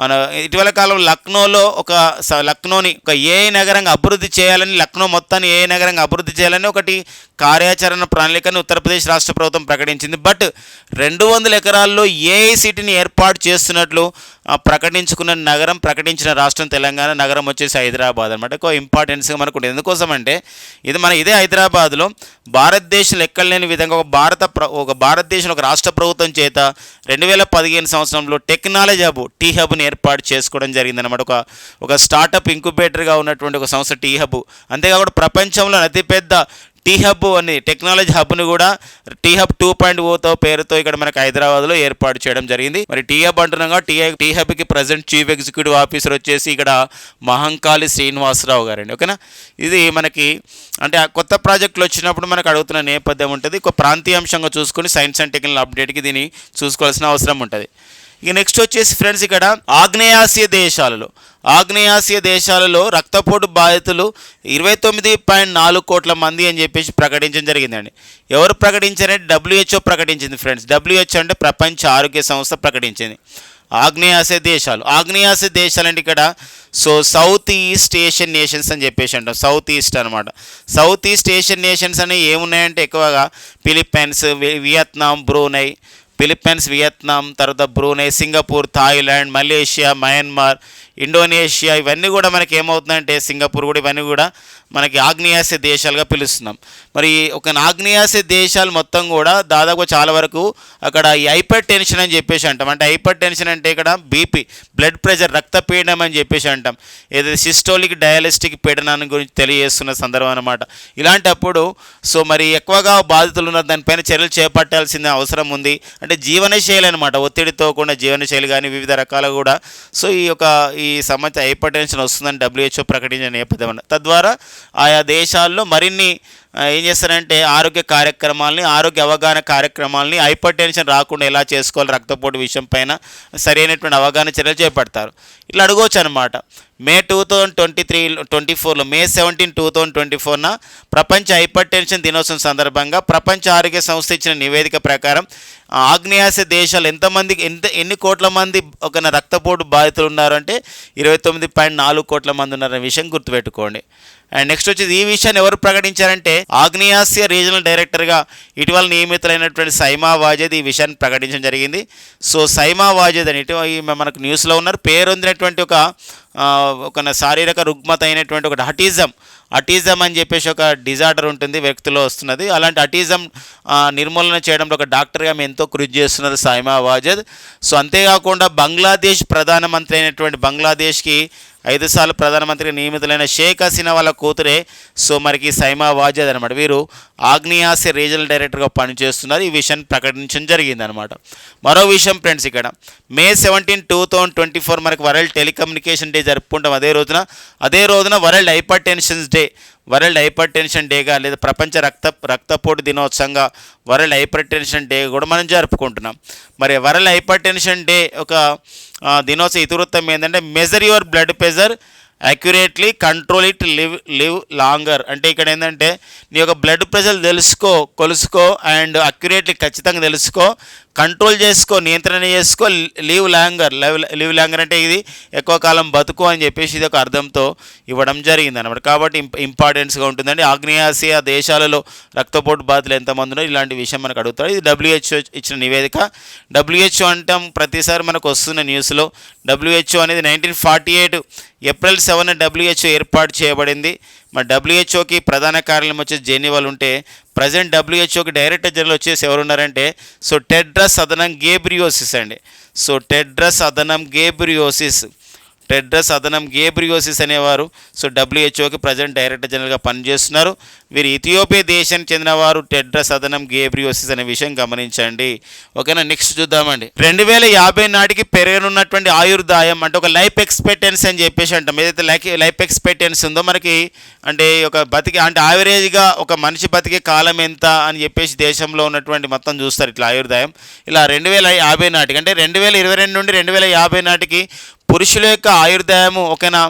మన ఇటీవల కాలం లక్నోలో ఒక స- లక్నోని ఒక ఏ నగరంగా అభివృద్ధి చేయాలని లక్నో మొత్తాన్ని ఏ నగరంగా అభివృద్ధి చేయాలని ఒకటి కార్యాచరణ ప్రణాళికను ఉత్తరప్రదేశ్ రాష్ట్ర ప్రభుత్వం ప్రకటించింది బట్ రెండు వందల ఎకరాల్లో ఏ సిటీని ఏర్పాటు చేస్తున్నట్లు ప్రకటించుకున్న నగరం ప్రకటించిన రాష్ట్రం తెలంగాణ నగరం వచ్చేసి హైదరాబాద్ అనమాట ఎక్కువ ఇంపార్టెన్స్గా మనకు ఉంటుంది. ఎందుకోసం అంటే ఇది మన ఇదే హైదరాబాద్లో భారతదేశంలో ఎక్కడ లేని విధంగా ఒక భారత ప్ర- ఒక భారతదేశంలో ఒక రాష్ట్ర ప్రభుత్వం చేత రెండు వేల పదిహేను సంవత్సరంలో టెక్నాలజీ హబ్ టీ హబ్ని ఏర్పాటు చేసుకోవడం జరిగిందనమాట ఒక ఒక స్టార్టప్ ఇంక్యుబేటర్గా ఉన్నటువంటి ఒక సంస్థ టీ హబ్. అంతేకాకుండా ప్రపంచంలో అతిపెద్ద టీ హబ్ అని టెక్నాలజీ హబ్ను కూడా టీ హబ్ టూ పాయింట్ ఓతో పేరుతో ఇక్కడ మనకి హైదరాబాద్లో ఏర్పాటు చేయడం జరిగింది. మరి టీ హబ్ అంటున్నాగా టీ టీ హబ్కి ప్రజెంట్ చీఫ్ ఎగ్జిక్యూటివ్ ఆఫీసర్ వచ్చేసి ఇక్కడ మహంకాళి శ్రీనివాసరావు గారండి. ఓకేనా? ఇది మనకి అంటే ఆ కొత్త ప్రాజెక్టులు వచ్చినప్పుడు మనకు అడుగుతున్న నేపథ్యం ఉంటుంది. ఒక ప్రాంతీయ అంశంగా చూసుకొని సైన్స్ అండ్ టెక్నాలజీ అప్డేట్కి దీన్ని చూసుకోవాల్సిన అవసరం ఉంటుంది. ఇక నెక్స్ట్ వచ్చేసి ఫ్రెండ్స్ ఇక్కడ ఆగ్నేయాసియా దేశాలలో. ఆగ్నేయాసియా దేశాలలో రక్తపోటు బాధితులు ఇరవై తొమ్మిది పాయింట్ నాలుగు కోట్ల మంది అని చెప్పేసి ప్రకటించడం జరిగిందండి. ఎవరు ప్రకటించారంటే డబ్ల్యూహెచ్ఓ ప్రకటించింది ఫ్రెండ్స్ డబ్ల్యూహెచ్ఓ అంటే ప్రపంచ ఆరోగ్య సంస్థ ప్రకటించింది. ఆగ్నేయాసియా దేశాలు. ఆగ్నేయాసియా దేశాలు అంటే ఇక్కడ so south east Asian nations అని చెప్పేసి అంటాం. సౌత్ ఈస్ట్ అనమాట సౌత్ ఈస్ట్ ఏషియన్ నేషన్స్ అనేవి ఏమున్నాయంటే ఎక్కువగా ఫిలిప్పైన్స్ వి- వియత్నాం బ్రూనై ఫిలిప్పైన్స్ వియత్నాం తర్వాత Brunei Singapore Thailand Malaysia Myanmar Indonesia ఇవన్నీ కూడా మనకి ఏమవుతుందంటే సింగపూర్ కూడా ఇవన్నీ కూడా మనకి ఆగ్నేయాస్య దేశాలుగా పిలుస్తున్నాం. మరి ఒక ఆగ్నేయాస్య దేశాలు మొత్తం కూడా దాదాపు చాలా వరకు అక్కడ ఈ హైపర్ టెన్షన్ అని చెప్పేసి అంటాం. అంటే హైపర్ టెన్షన్ అంటే ఇక్కడ బీపీ బ్లడ్ ప్రెషర్ రక్తపీడనం అని చెప్పేసి అంటాం. ఏదైతే సిస్టోలిక్ డయాలిస్టిక్ పీడనాన్ని గురించి తెలియజేస్తున్న సందర్భం అనమాట ఇలాంటప్పుడు సో మరి ఎక్కువగా బాధితులు ఉన్న దానిపైన చర్యలు చేపట్టాల్సిన అవసరం ఉంది. అంటే జీవనశైలి అనమాట ఒత్తిడితో కూడిన జీవనశైలి కానీ వివిధ రకాల కూడా. సో ఈ యొక్క ఈ సమస్య హైపర్ టెన్షన్ వస్తుందని డబ్ల్యూహెచ్ఓ ప్రకటించిన నేపథ్యం తద్వారా ఆయా దేశాల్లో మరిన్ని ఏం చేస్తారంటే ఆరోగ్య కార్యక్రమాలని ఆరోగ్య అవగాహన కార్యక్రమాలని హైపర్ టెన్షన్ రాకుండా ఎలా చేసుకోవాలి రక్తపోటు విషయం పైన సరైనటువంటి అవగాహన చర్యలు చేపడతారు. ఇట్లా అడగవచ్చు అనమాట May two thousand twenty three twenty ఫోర్లో May seventeen two thousand twenty ఫోర్న ప్రపంచ హైపర్ టెన్షన్ దినోత్సవం సందర్భంగా ప్రపంచ ఆరోగ్య సంస్థ ఇచ్చిన నివేదిక ప్రకారం ఆ, ఆగ్నేయాస్య దేశాలు ఎంతమందికి ఎంత ఎన్ని కోట్ల మంది ఒక రక్తపోటు బాధితులు ఉన్నారంటే ఇరవై తొమ్మిది పాయింట్ నాలుగు కోట్ల మంది ఉన్నారనే విషయం గుర్తుపెట్టుకోండి. అండ్ నెక్స్ట్ వచ్చేది ఈ విషయాన్ని ఎవరు ప్రకటించారంటే ఆగ్నేయాసియా రీజనల్ డైరెక్టర్గా ఇటీవల నియమితులైనటువంటి సైమా వాజేద్ ఈ విషయాన్ని ప్రకటించడం జరిగింది. సో సైమా వాజేద్ అని ఇటీవల మనకు న్యూస్లో ఉన్నారు. పేరొందినటువంటి ఒక ఒక శారీరక రుగ్మత అయినటువంటి ఒక అటిజం అటిజం అని చెప్పేసి ఒక డిజార్డర్ ఉంటుంది వ్యక్తిలో వస్తున్నది. అలాంటి అటిజం నిర్మూలన చేయడంలో ఒక డాక్టర్గా మేము ఎంతో కృషి చేస్తున్నారు సైమా వాజద్. సో అంతేకాకుండా బంగ్లాదేశ్ ప్రధానమంత్రి అయినటువంటి బంగ్లాదేశ్కి ఐదు సార్లు ప్రధానమంత్రిగా నియమితులైన షేక్ హసీనా వాళ్ళ కూతురే. సో మరికి సైమా వాజద్ అనమాట వీరు ఆగ్నేయాస్య రీజనల్ డైరెక్టర్గా పనిచేస్తున్నారు. ఈ విషయాన్ని ప్రకటించడం జరిగింది అనమాట మరో విషయం ఫ్రెండ్స్ ఇక్కడ. May seventeen two thousand twenty four మనకి వరల్డ్ టెలికమ్యూనికేషన్ డే జరుపుకుంటాం. అదే రోజున అదే రోజున world hypertensions day. World hypertension డేగా లేదా ప్రపంచ రక్త రక్తపోటు దినోత్సవంగా వరల్డ్ హైపర్ టెన్షన్ డే కూడా మనం జరుపుకుంటున్నాం. మరి వరల్డ్ హైపర్ టెన్షన్ డే ఒక దినోత్సవ ఇతివృత్తం ఏంటంటే measure your blood pressure accurately control it live live longer అంటే ఇక్కడ ఏంటంటే నీ యొక్క బ్లడ్ ప్రెషర్ తెలుసుకో కొలుసుకో అండ్ అక్యురేట్లీ ఖచ్చితంగా తెలుసుకో కంట్రోల్ చేసుకో నియంత్రణ చేసుకో live longer live live longer అంటే ఇది ఎక్కువ కాలం బతుకు అని చెప్పేసి ఇది ఒక అర్థంతో ఇవ్వడం జరిగింది అనమాట కాబట్టి ఇంప ఇంపార్టెన్స్గా ఉంటుందండి. ఆగ్నేయాసియా దేశాలలో రక్తపోటు బాధలు ఎంతమంది ఉన్నారో ఇలాంటి విషయం మనకు అడుగుతారు. ఇది డబ్ల్యూహెచ్ఓ ఇచ్చిన నివేదిక. డబ్ల్యూహెచ్ఓ అంటాం ప్రతిసారి మనకు వస్తున్న న్యూస్లో. డబ్ల్యూహెచ్ఓ అనేది nineteen forty eight April seven WHO ఏర్పాటు చేయబడింది. మరి డబ్ల్యూహెచ్ఓకి ప్రధాన కార్యాలయం వచ్చేసి జెనీవాల్ ఉంటే ప్రజెంట్ డబ్ల్యూహెచ్ఓకి డైరెక్టర్ జనరల్ వచ్చేసి ఎవరున్నారంటే సో టెడ్రస్ అదనం గేబ్రియోసిస్ అండి. So Tedros Adhanom Ghebreyesus. Tedros Adhanom Ghebreyesus అనేవారు. సో డబ్ల్యూహెచ్ఓకి ప్రజెంట్ డైరెక్టర్ జనరల్గా పనిచేస్తున్నారు. వీరు ఇథియోపియా దేశానికి చెందినవారు టెడ్రస్ అదనం గేబ్రియోసిస్ అనే విషయం గమనించండి. ఓకేనా నెక్స్ట్ చూద్దామండి. రెండు వేల యాభై నాటికి పెరగనున్నటువంటి ఆయుర్దాయం అంటే ఒక లైఫ్ ఎక్స్పెక్టెన్సీ అని చెప్పేసి అంటాం. ఏదైతే లైఫ్ లైఫ్ ఎక్స్పెక్టెన్సీ ఉందో మనకి అంటే ఒక బతికి అంటే యావరేజ్గా ఒక మనిషి బతికే కాలం ఎంత అని చెప్పేసి దేశంలో ఉన్నటువంటి మొత్తం చూస్తారు ఇట్లా ఆయుర్దాయం. ఇలా రెండు వేల యాభై నాటికి అంటే రెండు వేల ఇరవై రెండు నుండి రెండు వేల యాభై నాటికి పురుషుల యొక్క ఆయుర్దాయము ఒకనా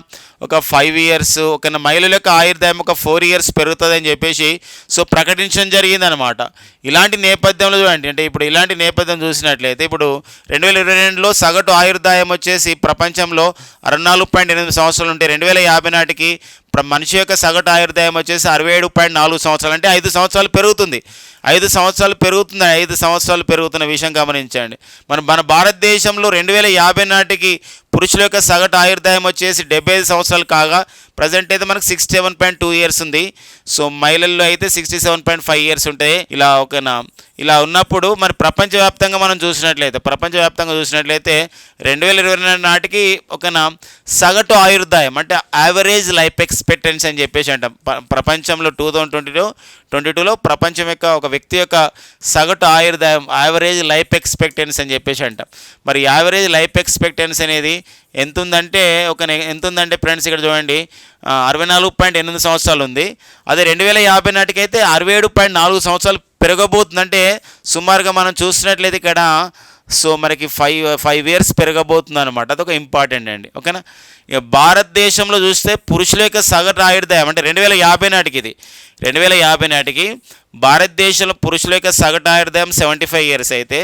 ఒక ఫైవ్ ఇయర్స్ ఒక మహిళల యొక్క ఆయుర్దాయం ఒక ఫోర్ ఇయర్స్ పెరుగుతుందని చెప్పేసి సో ప్రకటించడం జరిగిందనమాట ఇలాంటి నేపథ్యంలో చూడండి అంటే ఇప్పుడు ఇలాంటి నేపథ్యం చూసినట్లయితే ఇప్పుడు రెండు వేల ఇరవై రెండులో సగటు ఆయుర్దాయం వచ్చేసి ప్రపంచంలో అరవై నాలుగు పాయింట్ ఎనిమిది సంవత్సరాలు ఉంటే రెండు వేల యాభై నాటికి మనిషి యొక్క సగటు ఆయుర్దాయం వచ్చేసి అరవై ఏడు పాయింట్ నాలుగు సంవత్సరాలు అంటే ఐదు సంవత్సరాలు పెరుగుతుంది. ఐదు సంవత్సరాలు పెరుగుతుంది ఐదు సంవత్సరాలు పెరుగుతున్న విషయం గమనించండి. మన మన భారతదేశంలో రెండు వేల యాభై నాటికి పురుషుల యొక్క సగటు ఆయుర్దాయం వచ్చేసి డెబ్బై ఐదు సంవత్సరాలు కాగా ప్రజెంట్ అయితే మనకు sixty seven point two years ఉంది. సో మహిళల్లో అయితే sixty seven point five years ఉంటాయి. ఇలా ఓకేనా? ఇలా ఉన్నప్పుడు మరి ప్రపంచవ్యాప్తంగా మనం చూసినట్లయితే ప్రపంచవ్యాప్తంగా చూసినట్లయితే రెండు వేల ఇరవై రెండు నాటికి ఒకనా సగటు ఆయుర్దాయం అంటే యావరేజ్ లైఫ్ ఎక్స్పెక్టెన్సీ అని చెప్పేసి అంటాం. ప్రపంచంలో two thousand twenty two twenty టూలో ప్రపంచం యొక్క ఒక వ్యక్తి యొక్క సగటు ఆయుర్దాయం యావరేజ్ లైఫ్ ఎక్స్పెక్టెన్సీ అని చెప్పేసి అంటాం. మరి యావరేజ్ లైఫ్ ఎక్స్పెక్టెన్సీ అనేది ఎంత ఉందంటే ఒక ఎంత ఉందంటే ఫ్రెండ్స్ ఇక్కడ చూడండి. అరవై నాలుగు పాయింట్ ఎనిమిది సంవత్సరాలు ఉంది. అదే రెండు వేల యాభై నాటికైతే అరవై ఏడు పాయింట్ నాలుగు సంవత్సరాలు పెరగబోతుందంటే సుమారుగా మనం చూసినట్లయితే ఇక్కడ సో మనకి ఫైవ్ ఫైవ్ ఇయర్స్ పెరగబోతుంది అనమాట అదొక ఇంపార్టెంట్ అండి. ఓకేనా? ఇక భారతదేశంలో చూస్తే పురుషుల యొక్క సగటు ఆయుర్దాయం అంటే రెండు వేల యాభై నాటికి ఇది రెండు వేల యాభై నాటికి భారతదేశంలో పురుషుల యొక్క సగటు ఆయుర్దాయం సెవెంటీ ఫైవ్ ఇయర్స్ అయితే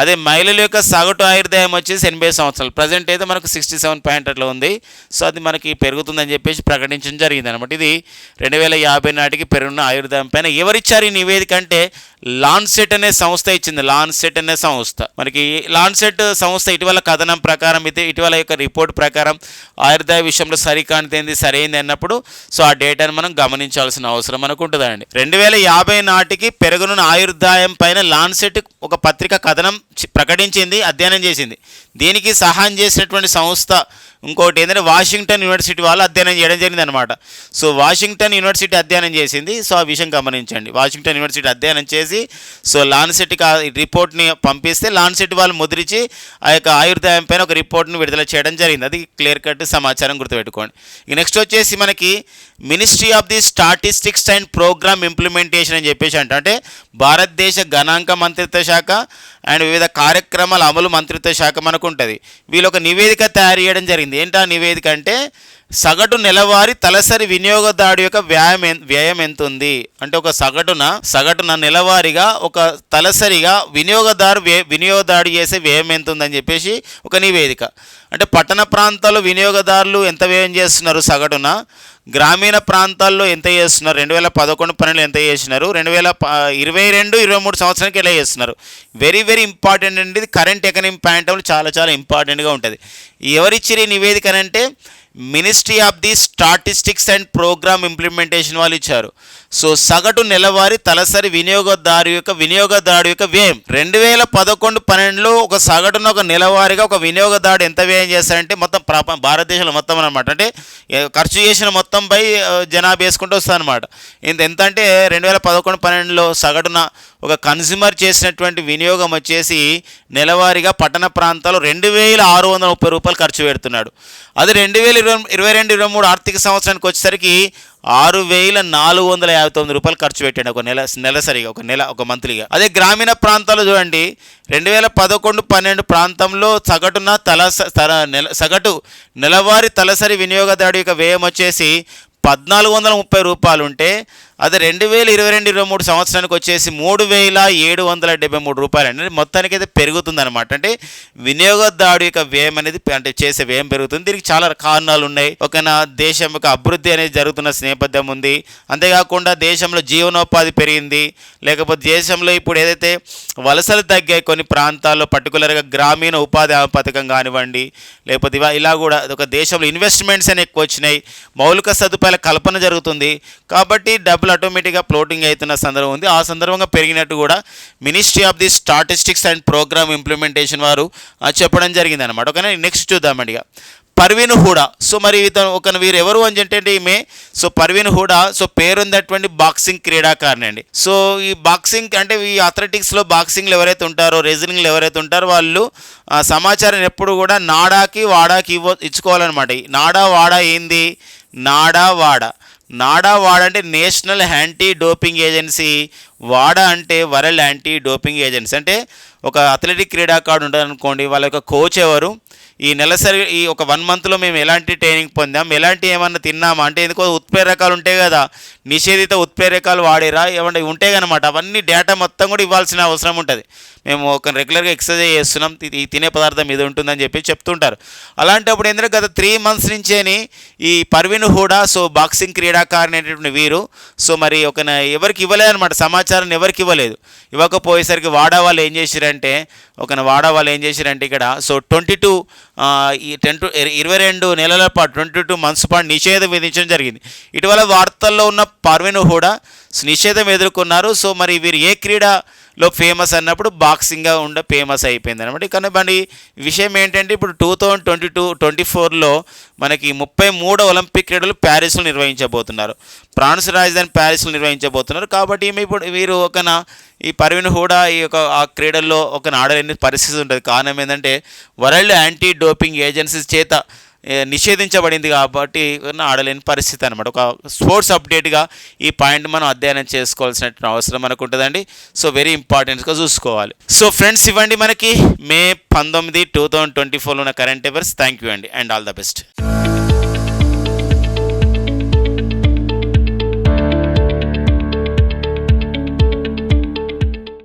అదే మహిళల యొక్క సగటు ఆయుర్దాయం వచ్చేసి ఎనభై సంవత్సరాలు. ప్రజెంట్ అయితే మనకు సిక్స్టీ సెవెన్ పాయింట్ అట్లా ఉంది. సో అది మనకి పెరుగుతుందని చెప్పేసి ప్రకటించడం జరిగింది అనమాట ఇది రెండు వేల యాభై నాటికి పెరుగున్న ఆయుర్దాయం పైన. ఎవరిచ్చారు ఈ నివేదిక అంటే లాన్సెట్ అనే సంస్థ ఇచ్చింది. లాన్సెట్ అనే సంస్థ. మనకి లాన్సెట్ సంస్థ ఇటీవల కథనం ప్రకారం అయితే ఇటీవల యొక్క రిపోర్ట్ ప్రకారం ఆయుర్దాయ విషయంలో సరికానితేంది సరైంది అన్నప్పుడు సో ఆ డేటాను మనం గమనించాల్సిన అవసరం మనకు ఉంటుందండి. రెండు వేల యాభై నాటికి పెరుగునున్న ఆయుర్దాయం పైన లాన్సెట్ ఒక పత్రిక కథనం ప్రకటించింది అధ్యయనం చేసింది. దీనికి సహాయం చేసినటువంటి సంస్థ ఇంకోటి ఏంటంటే వాషింగ్టన్ యూనివర్సిటీ వాళ్ళు అధ్యయనం చేయడం జరిగింది అనమాట సో వాషింగ్టన్ యూనివర్సిటీ అధ్యయనం చేసింది. సో ఆ విషయం గమనించండి. వాషింగ్టన్ యూనివర్సిటీ అధ్యయనం చేసి సో లాన్సెట్కి ఆ రిపోర్ట్ని పంపిస్తే లాన్సెట్ వాళ్ళు ముద్రించి ఆ యొక్క ఆయుర్దాయం పైన ఒక రిపోర్ట్ని విడుదల చేయడం జరిగింది. అది క్లియర్ కట్ సమాచారం గుర్తుపెట్టుకోండి. ఇక నెక్స్ట్ వచ్చేసి మనకి ministry of the statistics and programme implementation అని చెప్పేసి అంట. అంటే భారతదేశ గణాంక మంత్రిత్వ శాఖ అండ్ వివిధ కార్యక్రమాల అమలు మంత్రిత్వ శాఖ మనకు ఉంటుంది వీళ్ళు ఒక నివేదిక తయారు చేయడం జరిగింది. ఏంటా నివేదిక అంటే సగటు నెలవారి తలసరి వినియోగదారు యొక్క వ్యాయం వ్యయం ఎంత ఉంది అంటే ఒక సగటున సగటున నెలవారీగా ఒక తలసరిగా వినియోగదారు వ్యయ వినియోగదారు చేసే వ్యయం ఎంత ఉందని చెప్పేసి ఒక నివేదిక. అంటే పట్టణ ప్రాంతాల్లో వినియోగదారులు ఎంత వ్యయం చేస్తున్నారు సగటున? గ్రామీణ ప్రాంతాల్లో ఎంత చేస్తున్నారు? రెండు వేల పదకొండు పన్నెండు ఎంత చేసినారు? రెండు వేల ఇరవై రెండు ఇరవై మూడు సంవత్సరానికి ఎలా చేస్తున్నారు? వెరీ వెరీ ఇంపార్టెంట్ అండి ఇది కరెంట్ ఎకనమీ పాయింట్ చాలా చాలా ఇంపార్టెంట్గా ఉంటుంది. ఎవరిచ్చిన నివేదిక అంటే ministry of the statistics and programme implementation వాళ్ళు ఇచ్చారు. సో సగటు నెలవారీ తలసరి వినియోగదారు యొక్క వినియోగదారు యొక్క వ్యయం. రెండు వేల పదకొండు పన్నెండులో ఒక సగటున ఒక నెలవారీగా ఒక వినియోగదారుడు ఎంత వ్యయం చేస్తారంటే మొత్తం ప్రాప భారతదేశంలో మొత్తం అనమాట అంటే ఖర్చు చేసిన మొత్తం పై జనాభా వేసుకుంటూ వస్తుంది అనమాట ఎంత ఎంత అంటే రెండు వేల పదకొండు పన్నెండులో సగటున ఒక కన్జ్యూమర్ చేసినటువంటి వినియోగం వచ్చేసి నెలవారీగా పట్టణ ప్రాంతాల్లో రెండు వేల ఆరు వందల ముప్పై రూపాయలు ఖర్చు పెడుతున్నాడు. అది రెండు వేల ఇరవై ఇరవై రెండు ఇరవై మూడు ఆర్థిక సంవత్సరానికి వచ్చేసరికి ఆరు వేల నాలుగు వందల యాభై తొమ్మిది రూపాయలు ఖర్చు పెట్టండి ఒక నెల నెలసరిగా ఒక నెల ఒక మంత్లీగా. అదే గ్రామీణ ప్రాంతాలు చూడండి రెండు వేల పదకొండు పన్నెండు ప్రాంతంలో సగటున తల తల నెల సగటు నెలవారీ తలసరి వినియోగదారుడి యొక్క వ్యయం వచ్చేసి పద్నాలుగు వందల ముప్పై రూపాయలు ఉంటే అదే రెండు వేల ఇరవై రెండు ఇరవై మూడు సంవత్సరానికి వచ్చేసి మూడు వేల ఏడు వందల డెబ్బై మూడు రూపాయలు అనేది మొత్తానికి అయితే పెరుగుతుందన్నమాట. అంటే వినియోగదారు యొక్క వ్యయం అనేది అంటే చేసే వ్యయం పెరుగుతుంది. దీనికి చాలా కారణాలు ఉన్నాయి. ఒక దేశం యొక్క అభివృద్ధి అనేది జరుగుతున్న నేపథ్యం ఉంది. అంతేకాకుండా దేశంలో జీవనోపాధి పెరిగింది. లేకపోతే దేశంలో ఇప్పుడు ఏదైతే వలసలు తగ్గాయి కొన్ని ప్రాంతాల్లో పర్టికులర్గా గ్రామీణ ఉపాధి పథకం కానివ్వండి లేకపోతే ఇలా కూడా ఒక దేశంలో ఇన్వెస్ట్మెంట్స్ అనేవి ఎక్కువ వచ్చినాయి. మౌలిక సదుపాయాల కల్పన జరుగుతుంది. కాబట్టి డబ్బులు ఆటోమేటిక్గా ఫ్లోటింగ్ అవుతున్న సందర్భం ఉంది. ఆ సందర్భంగా పెరిగినట్టు కూడా ministry of the statistics and programme implementation వారు చెప్పడం జరిగింది అనమాట ఓకేనా నెక్స్ట్ చూద్దామండి ఇక. పర్వీన్ హూడా సో మరి ఇతను ఒక వీరు ఎవరు అని అంటే ఈమె సో పర్వీన్ హూడా సో పేరున్నటువంటి బాక్సింగ్ క్రీడాకారిణి అండి. సో ఈ బాక్సింగ్ అంటే ఈ అథ్లెటిక్స్లో బాక్సింగ్లు ఎవరైతే ఉంటారో రెజ్లింగ్లు ఎవరైతే ఉంటారో వాళ్ళు ఆ, సమాచారం ఎప్పుడు కూడా నాడాకి వాడాకి ఇవ్వ ఇచ్చుకోవాలన్నమాట. ఈ నాడా వాడా ఏంది? నాడా వాడా. నాడా వాడ అంటే నేషనల్ యాంటీ డోపింగ్ ఏజెన్సీ వాడా అంటే వరల్డ్ యాంటీ డోపింగ్ ఏజెన్సీ. అంటే ఒక అథ్లెటిక్ క్రీడాకారుడు ఉంటారనుకోండి వాళ్ళ యొక్క కోచ్ ఎవరు? ఈ నెలసరి ఈ ఒక వన్ మంత్లో మేము ఎలాంటి ట్రైనింగ్ పొందాం? ఎలాంటి ఏమన్నా తిన్నామా? అంటే ఎందుకో ఉత్ప్రేరకాలు ఉంటాయి కదా నిషేధిత ఉత్ప్రేరకాలు వాడేరా? ఏమంటే ఉంటాయి కనమాట అవన్నీ డేటా మొత్తం కూడా ఇవ్వాల్సిన అవసరం ఉంటుంది. మేము ఒక రెగ్యులర్గా ఎక్సర్సైజ్ చేస్తున్నాం ఈ తినే పదార్థం ఇది ఉంటుందని చెప్పి చెప్తుంటారు. అలాంటప్పుడు ఏంటంటే గత త్రీ మంత్స్ నుంచేని ఈ పర్వీన్ హూడా సో బాక్సింగ్ క్రీడాకారిణి అనేటువంటి వీరు సో మరి ఒక ఎవరికి ఇవ్వలేదు అనమాట సమాచారం ఎవరికి ఇవ్వలేదు. ఇవ్వకపోయేసరికి వాడా వాళ్ళు ఏం చేశారంటే ఒక వాడా వాళ్ళు ఏం చేశారంటే ఇక్కడ సో ట్వంటీ టూ ఈ టెన్ టు ఇరవై రెండు నెలల పాటు ట్వంటీ టూ మంత్స్ పాటు నిషేధం విధించడం జరిగింది. ఇటీవల వార్తల్లో ఉన్న పర్వీన్ హూడా నిషేధం ఎదుర్కొన్నారు. సో మరి వీరు ఏ లో ఫేమస్ అన్నప్పుడు బాక్సింగ్గా ఉండ ఫేమస్ అయిపోయింది అనమాట కానీ మరి విషయం ఏంటంటే ఇప్పుడు two thousand twenty two twenty ఫోర్లో మనకి ముప్పై మూడో ఒలింపిక్ క్రీడలు ప్యారిస్లో నిర్వహించబోతున్నారు. ఫ్రాన్స్ రాజధాని ప్యారిస్లో నిర్వహించబోతున్నారు. కాబట్టి ఈమె ఇప్పుడు వీరు ఒకన ఈ పర్వీన్ హూడా ఈ యొక్క ఆ క్రీడల్లో ఒక ఆడలేని పరిస్థితి ఉంటుంది. కారణం ఏంటంటే వరల్డ్ యాంటీ డోపింగ్ ఏజెన్సీస్ చేత నిషేధించబడింది కాబట్టి ఆడలేని పరిస్థితి అనమాట ఒక స్పోర్ట్స్ అప్డేట్గా ఈ పాయింట్ మనం అధ్యయనం చేసుకోవాల్సిన అవసరం మనకు ఉంటుందండి. సో వెరీ ఇంపార్టెంట్గా చూసుకోవాలి. సో ఫ్రెండ్స్ ఇవ్వండి మనకి మే పంతొమ్మిది టూ థౌజండ్ ట్వంటీ ఫోర్లో ఉన్న కరెంట్ అఫైర్స్. థ్యాంక్ యూ అండి అండ్ ఆల్ ద బెస్ట్.